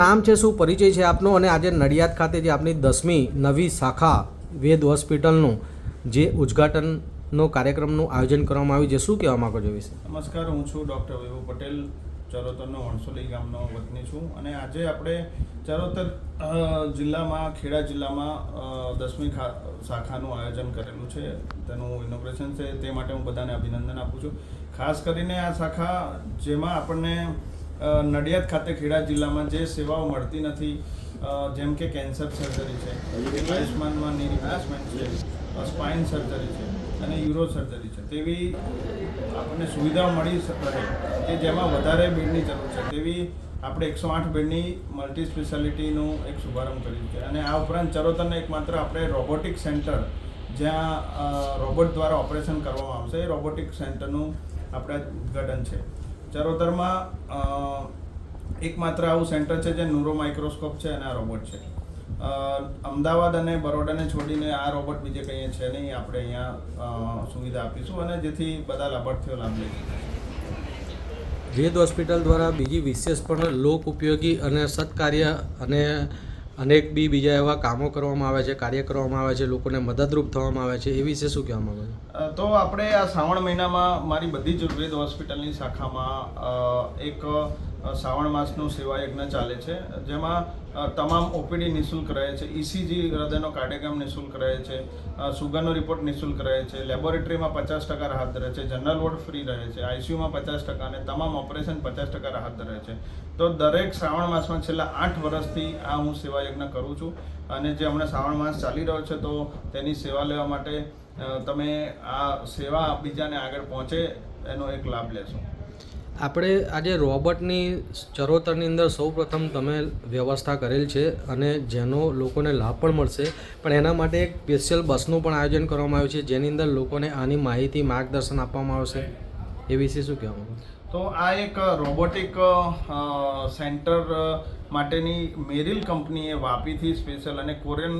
નામ છે, શું પરિચય છે આપનો? અને આજે નડિયાદ ખાતે જે આપની દસમી નવી શાખા વેદ હોસ્પિટલનું જે ઉદ્ઘાટનનો કાર્યક્રમનું આયોજન કરવામાં આવ્યું છે, શું કહેવા માગો છો વિશે? નમસ્કાર, હું છું ડૉક્ટર વૈભવ પટેલ, ચરોતરનો વણસોલી ગામનો વતની છું. અને આજે આપણે ચરોતર જિલ્લામાં, ખેડા જિલ્લામાં દસમી શાખાનું આયોજન કરેલું છે. તેનું ઇનોગ્રેશન છે. તે માટે હું બધાને અભિનંદન આપું છું. ખાસ કરીને આ શાખા, જેમાં આપણને નડિયાદ ખાતે ખેડા જિલ્લામાં જે સેવાઓ મળતી નથી જેમ કે કેન્સર સર્જરી છે, આયુષ્માનમાં ની રિપ્લેસમેન્ટ છે સ્પાઇન સર્જરી છે અને યુરો સર્જરી છે. તેવી આપણને સુવિધાઓ મળી રહે કે જેમાં વધારે બેડની જરૂર છે. તેવી આપણે એકસો આઠ બેડની મલ્ટી સ્પેશિયાલિટીનું એક શુભારંભ કર્યું છે. અને આ ઉપરાંત ચરોતરને એકમાત્ર આપણે રોબોટિક સેન્ટર જ્યાં રોબોટ દ્વારા ઓપરેશન કરવામાં આવશે. એ રોબોટિક સેન્ટરનું આપણે ઉદ્ઘાટન છે. ચરોતરમાં એકમાત્ર આવું સેન્ટર છે જે ન્યુરો માઇક્રોસ્કોપ છે અને આ રોબોટ છે. અમદાવાદ અને બરોડાને છોડીને આ રોબોટ બીજે કંઈ છે નહીં, આપણે અહીંયા સુવિધા આપીશું અને જેથી બધા લાભાર્થીઓ લાભ લઈ શકે. વેદ હોસ્પિટલ દ્વારા બીજી વિશેષ પણ લોક ઉપયોગી અને સત્કાર્ય અને અનેક બી બીજા એવા કામો કરવામાં આવે છે, કાર્ય કરવામાં આવે છે, લોકોને મદદરૂપ થવામાં આવે છે એ વિશે શું કહેવા આવે છો? તો આપણે આ શ્રાવણ મહિનામાં મારી બધી જ હોસ્પિટલની શાખામાં એક શ્રાવણ માસનું સેવા યજ્ઞ ચાલે છે. જેમાં તમામ ઓપીડી નિઃશુલ્ક રહે છે ઇસીજી હૃદયનો કાર્યક્રમ નિઃશુલ્ક રહે છે સુગરનો રિપોર્ટ નિઃશુલ્ક રહે છે, લેબોરેટરીમાં પચાસ ટકા રાહત રહે છે, જનરલ વોર્ડ ફ્રી રહે છે, આઈસીયુમાં પચાસ ટકા અને તમામ ઓપરેશન પચાસ ટકા રાહત રહે છે. તો દરેક શ્રાવણ માસમાં છેલ્લા આઠ વર્ષથી આ હું સેવા યજ્ઞ કરું છું અને જે હમણાં શ્રાવણ માસ ચાલી રહ્યો છે તો તેની સેવા લેવા માટે તમે આ સેવા બીજાને આગળ પહોંચે એનો એક લાભ લેશો. આપણે આજે રોબોટની ચરોતરની અંદર સૌપ્રથમ તમે વ્યવસ્થા કરેલ છે અને જેનો લોકોને લાભ પણ મળશે. પણ એના માટે એક સ્પેશિયલ બસનું પણ આયોજન કરવામાં આવ્યું છે, જેની અંદર લોકોને આની માહિતી માર્ગદર્શન આપવામાં આવશે. એ વિશે શું કહેવાનું તો આ એક રોબોટિક સેન્ટર માટેની મેરિલ કંપનીએ વાપીથી સ્પેશિયલ અને કોરિયન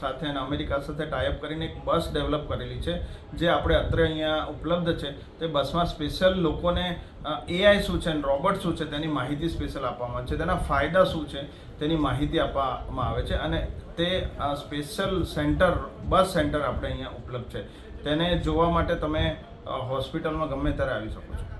સાથે અને અમેરિકા સાથે ટાઈઅપ કરીને એક બસ ડેવલપ કરેલી છે, જે આપણે અત્રે અહીંયા ઉપલબ્ધ છે. તે બસમાં સ્પેશિયલ લોકોને એઆઈ શું છે અને રોબોટ શું છે તેની માહિતી સ્પેશિયલ આપવામાં આવે છે. તેના ફાયદા શું છે તેની માહિતી આપવામાં આવે છે અને તે સ્પેશિયલ સેન્ટર, બસ સેન્ટર આપણે અહીંયા ઉપલબ્ધ છે. તેને જોવા માટે તમે હોસ્પિટલમાં ગમે ત્યારે આવી શકો છો.